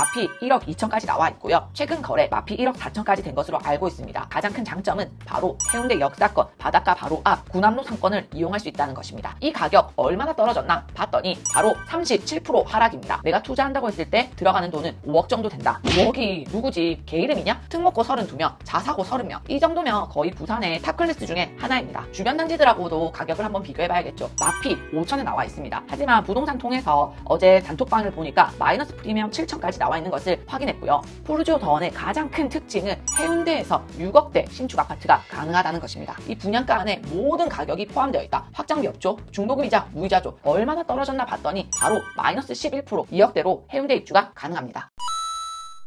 마피 1억 2천까지 나와 있고요. 최근 거래 마피 1억 4천까지 된 것으로 알고 있습니다. 가장 큰 장점은 바로 해운대 역사권, 바닷가 바로 앞 구남로 상권을 이용할 수 있다는 것입니다. 이 가격 얼마나 떨어졌나 봤더니 바로 37% 하락입니다. 내가 투자한다고 했을 때 들어가는 돈은 5억 정도 된다. 5억이 누구 집개 이름이냐? 특목고 32명, 자사고 30명. 이 정도면 거의 부산의 탑클래스 중에 하나입니다. 주변 단지들하고도 가격을 한번 비교해봐야겠죠. 마피 5천에 나와 있습니다. 하지만 부동산 통해서 어제 단톡방을 보니까 마이너스 프리미엄 7천까지 나와 있는 것을 확인했고요. 포르지오 더원의 가장 큰 특징은 해운대에서 6억대 신축 아파트가 가능하다는 것입니다. 이 분양가 안에 모든 가격이 포함되어 있다. 확장비 없죠? 중도금이자 무이자죠. 얼마나 떨어졌나 봤더니 바로 마이너스 11% 2억대로 해운대 입주가 가능합니다.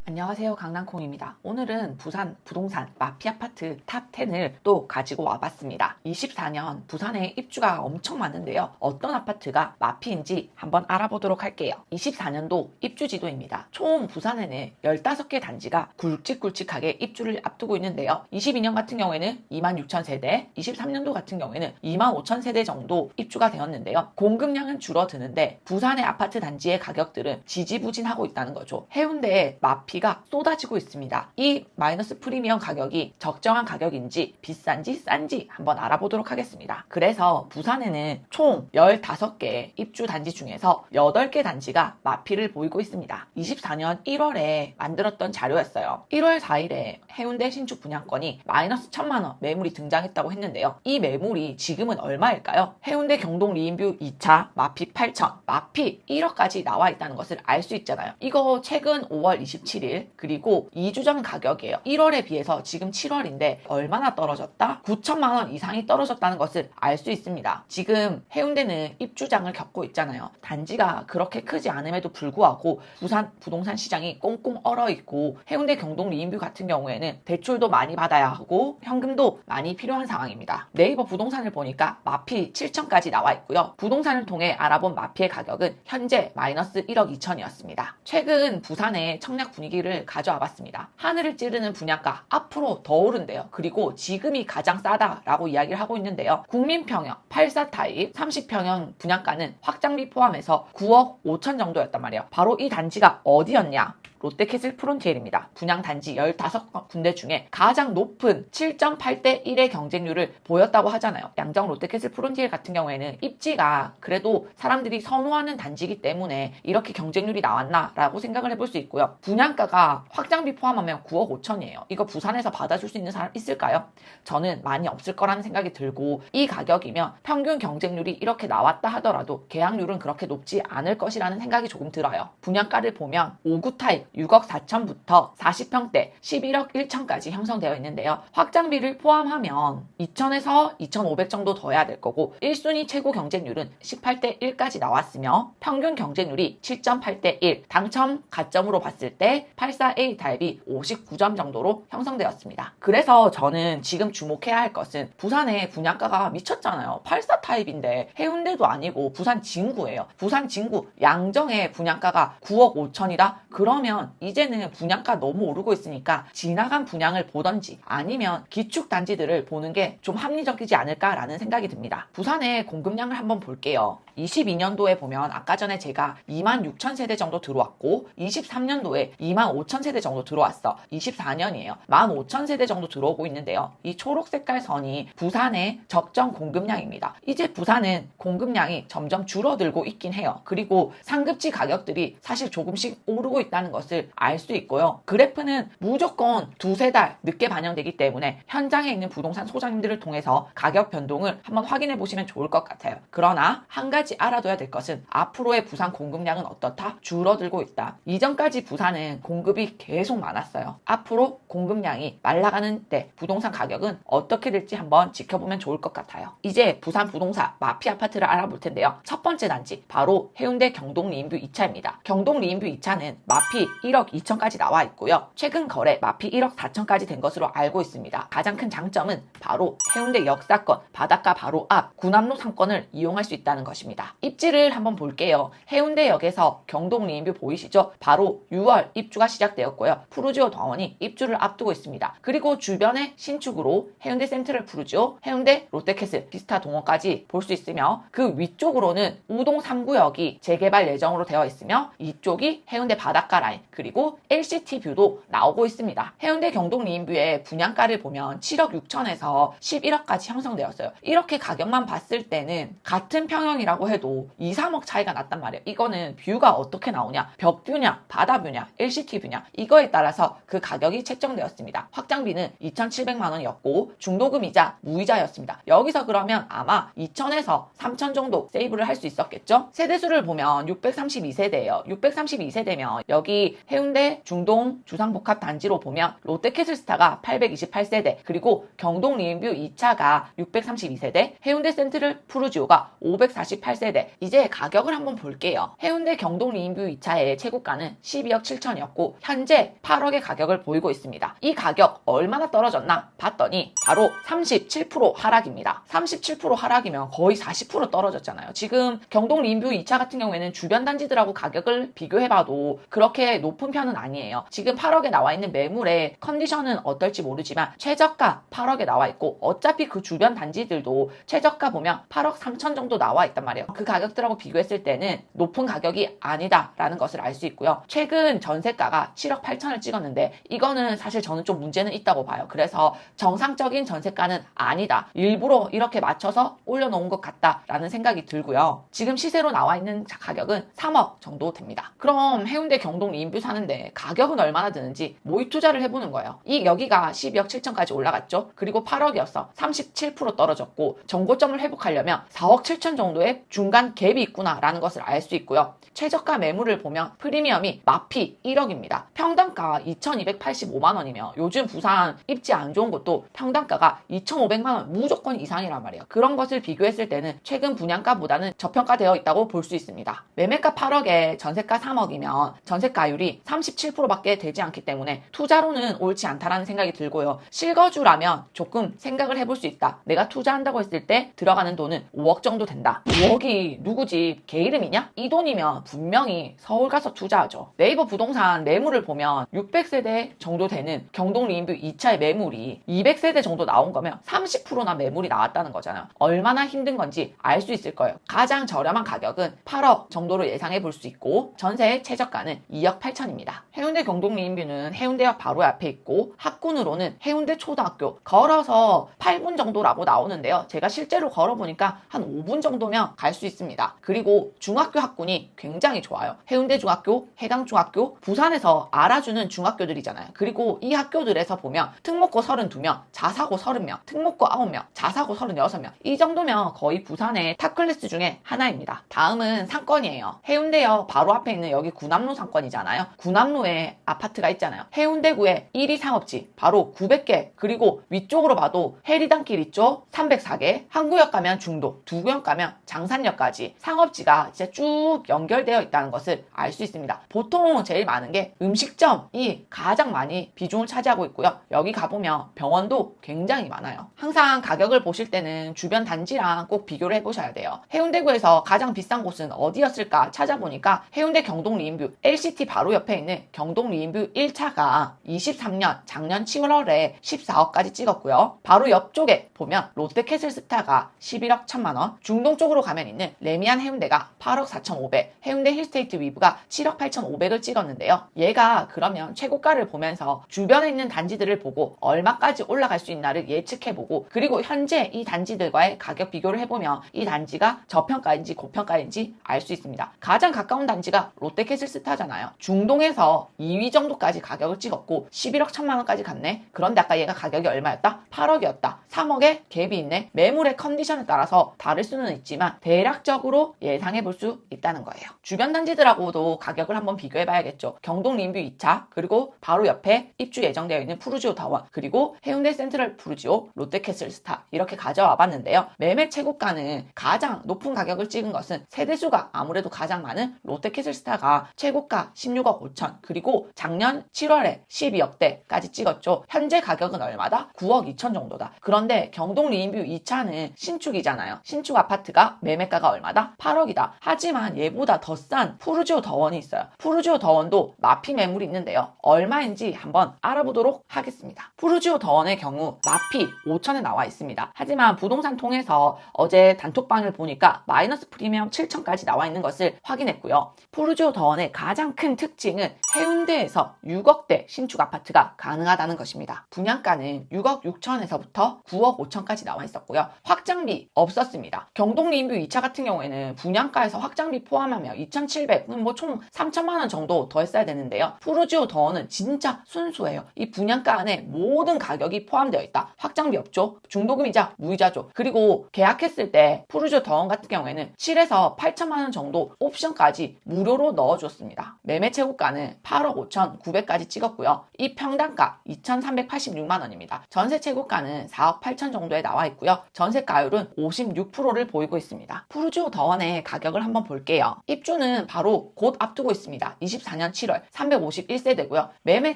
안녕하세요 강남콩입니다. 오늘은 부산 부동산 마피 아 파트 탑 10을 또 가지고 와봤습니다. 24년 부산에 입주가 엄청 많은데요. 어떤 아파트가 마피인지 한번 알아보도록 할게요. 24년도 입주 지도입니다. 총 부산에는 15개 단지가 굵직굵직하게 입주를 앞두고 있는데요. 22년 같은 경우에는 2만 6천 세대, 23년도 같은 경우에는 2만 5천 세대 정도 입주가 되었는데요. 공급량은 줄어드는데 부산의 아파트 단지의 가격들은 지지부진하고 있다는 거죠. 해운대에 마피 비가 쏟아지고 있습니다. 이 마이너스 프리미엄 가격이 적정한 가격인지 비싼지 싼지 한번 알아보도록 하겠습니다. 그래서 부산에는 총 15개 입주 단지 중에서 8개 단지가 마피를 보이고 있습니다. 24년 1월에 만들었던 자료였어요. 1월 4일에 해운대 신축 분양권이 마이너스 1천만원 매물이 등장했다고 했는데요. 이 매물이 지금은 얼마일까요? 해운대 경동 리인뷰 2차 마피 8천, 마피 1억까지 나와 있다는 것을 알 수 있잖아요. 이거 최근 5월 27일 17일 그리고 2주 전 가격이에요. 1월에 비해서 지금 7월인데 얼마나 떨어졌다? 9천만 원 이상이 떨어졌다는 것을 알 수 있습니다. 지금 해운대는 입주장을 겪고 있잖아요. 단지가 그렇게 크지 않음에도 불구하고 부산 부동산 시장이 꽁꽁 얼어 있고 해운대 경동 리인뷰 같은 경우에는 대출도 많이 받아야 하고 현금도 많이 필요한 상황입니다. 네이버 부동산을 보니까 마피 7천까지 나와 있고요. 부동산을 통해 알아본 마피의 가격은 현재 마이너스 1억 2천이었습니다. 최근 부산의 청약 분위기 분위기를 가져와 봤습니다. 하늘을 찌르는 분양가 앞으로 더 오른대요. 그리고 지금이 가장 싸다라고 이야기를 하고 있는데요. 국민평형 84 타입 30평형 분양가는 확장비 포함해서 9억 5천 정도였단 말이에요. 바로 이 단지가 어디였냐? 롯데캐슬 프론티엘입니다. 분양 단지 15군데 중에 가장 높은 7.8대 1의 경쟁률을 보였다고 하잖아요. 양정 롯데캐슬 프론티엘 같은 경우에는 입지가 그래도 사람들이 선호하는 단지이기 때문에 이렇게 경쟁률이 나왔나라고 생각을 해볼 수 있고요. 분양가가 확장비 포함하면 9억 5천이에요. 이거 부산에서 받아줄 수 있는 사람 있을까요? 저는 많이 없을 거라는 생각이 들고 이 가격이면 평균 경쟁률이 이렇게 나왔다 하더라도 계약률은 그렇게 높지 않을 것이라는 생각이 조금 들어요. 분양가를 보면 5구 타입 6억 4천부터 40평대 11억 1천까지 형성되어 있는데요. 확장비를 포함하면 2천에서 2,500 정도 더 해야 될 거고 1순위 최고 경쟁률은 18대 1까지 나왔으며 평균 경쟁률이 7.8대 1, 당첨 가점으로 봤을 때 84A 타입이 59점 정도로 형성되었습니다. 그래서 저는 지금 주목해야 할 것은 부산의 분양가가 미쳤잖아요. 84 타입인데 해운대도 아니고 부산 진구예요. 부산 진구 양정의 분양가가 9억 5천이다? 그러면 되면 이제는 분양가 너무 오르고 있으니까 지나간 분양을 보던지 아니면 기축 단지들을 보는 게 좀 합리적이지 않을까라는 생각이 듭니다. 부산의 공급량을 한번 볼게요. 22년도에 보면 아까 전에 제가 2만 6천 세대 정도 들어왔고 23년도에 2만 5천 세대 정도 들어왔어. 24년이에요. 1만 5천 세대 정도 들어오고 있는데요. 이 초록 색깔 선이 부산의 적정 공급량입니다. 이제 부산은 공급량이 점점 줄어들고 있긴 해요. 그리고 상급지 가격들이 사실 조금씩 오르고 있다는 것을 알 수 있고요. 그래프는 무조건 두세 달 늦게 반영되기 때문에 현장에 있는 부동산 소장님들을 통해서 가격 변동을 한번 확인해 보시면 좋을 것 같아요. 그러나 한 가지 알아둬야 될 것은 앞으로의 부산 공급량은 어떻다? 줄어들고 있다. 이전까지 부산은 공급이 계속 많았어요. 앞으로 공급량이 말라가는 때 부동산 가격은 어떻게 될지 한번 지켜보면 좋을 것 같아요. 이제 부산 부동산 마피 아파트를 알아볼 텐데요. 첫 번째 단지 바로 해운대 경동 리인뷰 2차입니다. 경동 리인뷰 2차는 마피 1억 2천까지 나와 있고요. 최근 거래 마피 1억 4천까지 된 것으로 알고 있습니다. 가장 큰 장점은 바로 해운대 역사권 바닷가 바로 앞 구남로 상권을 이용할 수 있다는 것입니다. 입지를 한번 볼게요. 해운대역에서 경동 리인뷰 보이시죠? 바로 6월 입주가 시작되었고요. 푸르지오 더원이 입주를 앞두고 있습니다. 그리고 주변에 신축으로 해운대 센트럴 푸르지오, 해운대 롯데캐슬, 비스타 동호까지 볼 수 있으며 그 위쪽으로는 우동 3구역이 재개발 예정으로 되어 있으며 이쪽이 해운대 바닷가 라인 그리고 LCT 뷰도 나오고 있습니다. 해운대 경동 리인뷰의 분양가를 보면 7억 6천에서 11억까지 형성되었어요. 이렇게 가격만 봤을 때는 같은 평형이라고 해도 2, 3억 차이가 났단 말이에요. 이거는 뷰가 어떻게 나오냐, 벽뷰냐, 바다뷰냐, LCT 뷰냐 이거에 따라서 그 가격이 책정되었습니다. 확장비는 2,700만 원이었고 중도금이자 무이자였습니다. 여기서 그러면 아마 2천에서 3천 정도 세이브를 할 수 있었겠죠? 세대수를 보면 632세대예요. 632세대면 여기 해운대 중동 주상복합 단지로 보면 롯데캐슬스타가 828세대 그리고 경동 리인뷰 2차가 632세대 해운대 센트럴 푸르지오가 548세대 이제 가격을 한번 볼게요. 해운대 경동 리인뷰 2차의 최고가는 12억 7천이었고 현재 8억의 가격을 보이고 있습니다. 이 가격 얼마나 떨어졌나 봤더니 바로 37% 하락입니다. 37% 하락이면 거의 40% 떨어졌잖아요. 지금 경동 리인뷰 2차 같은 경우에는 주변 단지들하고 가격을 비교해봐도 그렇게 높은 편은 아니에요. 지금 8억에 나와 있는 매물의 컨디션은 어떨지 모르지만 최저가 8억에 나와 있고 어차피 그 주변 단지들도 최저가 보면 8억 3천 정도 나와 있단 말이에요. 그 가격들하고 비교했을 때는 높은 가격이 아니다라는 것을 알 수 있고요. 최근 전세가가 7억 8천을 찍었는데 이거는 사실 저는 좀 문제는 있다고 봐요. 그래서 정상적인 전세가는 아니다. 일부러 이렇게 맞춰서 올려놓은 것 같다라는 생각이 들고요. 지금 시세로 나와 있는 가격은 3억 정도 됩니다. 그럼 해운대 경동 리인뷰 사는데 가격은 얼마나 드는지 모의 투자를 해보는 거예요. 이 여기가 12억 7천까지 올라갔죠. 그리고 8억이었어. 37% 떨어졌고 정고점을 회복하려면 4억 7천 정도의 중간 갭이 있구나라는 것을 알 수 있고요. 최저가 매물을 보면 프리미엄이 마피 1억입니다. 평당가 2,285만 원이며 요즘 부산 입지 안 좋은 곳도 평당가가 2,500만 원 무조건 이상이란 말이에요. 그런 것을 비교했을 때는 최근 분양가보다는 저평가되어 있다고 볼 수 있습니다. 매매가 8억에 전세가 3억이면 전세가율이 37%밖에 되지 않기 때문에 투자로는 옳지 않다라는 생각이 들고요. 실거주라면 조금 생각을 해볼 수 있다. 내가 투자한다고 했을 때 들어가는 돈은 5억 정도 된다. 5억이 누구 집개 이름이냐? 이 돈이면 분명히 서울 가서 투자하죠. 네이버 부동산 매물을 보면 600세대 정도 되는 경동 리인뷰 2차의 매물이 200세대 정도 나온 거면 30%나 매물이 나왔다는 거잖아요. 얼마나 힘든 건지 알 수 있을 거예요. 가장 저렴한 가격은 8억 정도로 예상해 볼 수 있고 전세의 최저가는 2억 8천 입니다. 해운대 경동 리인뷰는 해운대역 바로 앞에 있고 학군으로는 해운대 초등학교 걸어서 8분 정도라고 나오는데요. 제가 실제로 걸어보니까 한 5분 정도면 갈 수 있습니다. 그리고 중학교 학군이 굉장히 좋아요. 해운대 중학교, 해강 중학교, 부산에서 알아주는 중학교들이잖아요. 그리고 이 학교들에서 보면 특목고 32명, 자사고 30명, 특목고 9명, 자사고 36명. 이 정도면 거의 부산의 탑클래스 중에 하나입니다. 다음은 상권이에요. 해운대역 바로 앞에 있는 여기 구남로 상권이잖아요. 구남로에 아파트가 있잖아요. 해운대구에 1위 상업지 바로 900개 그리고 위쪽으로 봐도 해리단길 있죠? 304개 항구역 가면 중도, 두구역 가면 장산역까지 상업지가 진짜 쭉 연결되어 있다는 것을 알 수 있습니다. 보통 제일 많은 게 음식점이 가장 많이 비중을 차지하고 있고요. 여기 가보면 병원도 굉장히 많아요. 항상 가격을 보실 때는 주변 단지랑 꼭 비교를 해보셔야 돼요. 해운대구에서 가장 비싼 곳은 어디였을까 찾아보니까 해운대 경동 리인뷰 LCT 바로 옆에 있는 경동 리인뷰 1차가 23년 작년 7월에 14억까지 찍었고요. 바로 옆쪽에 보면 롯데캐슬스타가 11억 1천만 원, 중동 쪽으로 가면 있는 레미안 해운대가 8억 4천5백, 해운대 힐스테이트 위브가 7억 8천 5백을 찍었는데요. 얘가 그러면 최고가를 보면서 주변에 있는 단지들을 보고 얼마까지 올라갈 수 있나를 예측해보고 그리고 현재 이 단지들과의 가격 비교를 해보면 이 단지가 저평가인지 고평가인지 알 수 있습니다. 가장 가까운 단지가 롯데캐슬스타잖아요. 중 동에서 2위 정도까지 가격을 찍었고 11억 1천만 원까지 갔네. 그런데 아까 얘가 가격이 얼마였다? 8억이었다. 3억에 갭이 있네. 매물의 컨디션에 따라서 다를 수는 있지만 대략적으로 예상해 볼 수 있다는 거예요. 주변 단지들하고도 가격을 한번 비교해 봐야겠죠. 경동 림뷰 2차 그리고 바로 옆에 입주 예정되어 있는 푸르지오 타원 그리고 해운대 센트럴 푸르지오 롯데캐슬 스타 이렇게 가져와 봤는데요. 매매 최고가는 가장 높은 가격을 찍은 것은 세대수가 아무래도 가장 많은 롯데캐슬 스타가 최고가 16억 5천 그리고 작년 7월에 12억대까지 찍었죠. 현재 가격은 얼마다? 9억 2천 정도다. 그런데 경동 리인뷰 2차는 신축이잖아요. 신축 아파트가 매매가가 얼마다? 8억이다. 하지만 얘보다 더 싼 푸르지오 더원이 있어요. 푸르지오 더원도 마피 매물이 있는데요. 얼마인지 한번 알아보도록 하겠습니다. 푸르지오 더원의 경우 마피 5천에 나와 있습니다. 하지만 부동산 통해서 어제 단톡방을 보니까 마이너스 프리미엄 7천까지 나와 있는 것을 확인했고요. 푸르지오 더원의 가장 큰 특징 특징은 해운대에서 6억대 신축 아파트가 가능하다는 것입니다. 분양가는 6억 6천에서부터 9억 5천까지 나와 있었고요. 확장비 없었습니다. 경동 리인뷰 2차 같은 경우에는 분양가에서 확장비 포함하면 2,700, 뭐 총 3천만 원 정도 더 했어야 되는데요. 푸르지오 더원은 진짜 순수해요. 이 분양가 안에 모든 가격이 포함되어 있다. 확장비 없죠? 중도금이자 무이자죠. 그리고 계약했을 때 푸르지오 더원 같은 경우에는 7에서 8천만 원 정도 옵션까지 무료로 넣어줬습니다. 매매 최고 가는 8억 5천 9백까지 찍었고요. 이 평당가 2,386만 원입니다. 전세 최고가는 4억 8천 정도에 나와 있고요. 전세가율은 56%를 보이고 있습니다. 푸르지오 더원의 가격을 한번 볼게요. 입주는 바로 곧 앞두고 있습니다. 24년 7월 351세대고요. 매매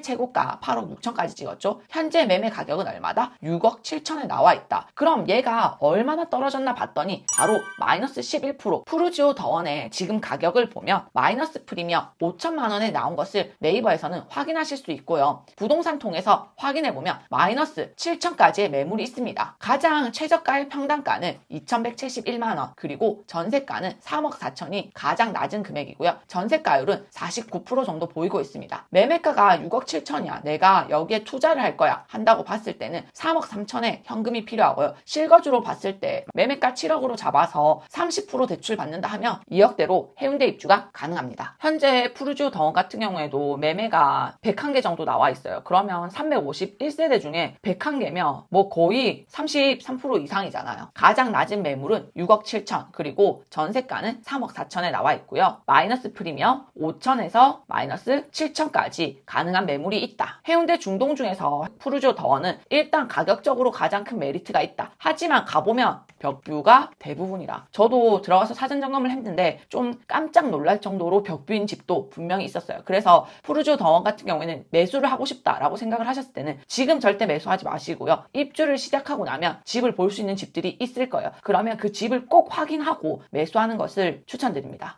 최고가 8억 6천까지 찍었죠. 현재 매매 가격은 얼마다? 6억 7천에 나와 있다. 그럼 얘가 얼마나 떨어졌나 봤더니 바로 마이너스 11% 푸르지오 더원의 지금 가격을 보면 마이너스 프리미엄 5천만 원에 나온 것을 네이버에서는 확인하실 수 있고요. 부동산 통해서 확인해 보면 마이너스 7천까지의 매물이 있습니다. 가장 최저가의 평당가는 2,171만 원 그리고 전세가는 3억 4천이 가장 낮은 금액이고요. 전세가율은 49% 정도 보이고 있습니다. 매매가가 6억 7천이야. 내가 여기에 투자를 할 거야. 한다고 봤을 때는 3억 3천에 현금이 필요하고요. 실거주로 봤을 때 매매가 7억으로 잡아서 30% 대출 받는다 하면 2억대로 해운대 입주가 가능합니다. 현재 푸르지오 더원 같은 경우에도 매매가 101개 정도 나와 있어요. 그러면 351세대 중에 101개면 뭐 거의 33% 이상이잖아요. 가장 낮은 매물은 6억 7천 그리고 전세가는 3억 4천에 나와 있고요. 마이너스 프리미엄 5천에서 마이너스 7천까지 가능한 매물이 있다. 해운대 중동 중에서 푸르지오 더원은 일단 가격적으로 가장 큰 메리트가 있다. 하지만 가보면 벽뷰가 대부분이라. 저도 들어가서 사전 점검을 했는데 좀 깜짝 놀랄 정도로 벽뷰인 집도 분명히 있었어요. 그래서 푸르지오 더원 같은 경우에는 매수를 하고 싶다라고 생각을 하셨을 때는 지금 절대 매수하지 마시고요. 입주를 시작하고 나면 집을 볼 수 있는 집들이 있을 거예요. 그러면 그 집을 꼭 확인하고 매수하는 것을 추천드립니다.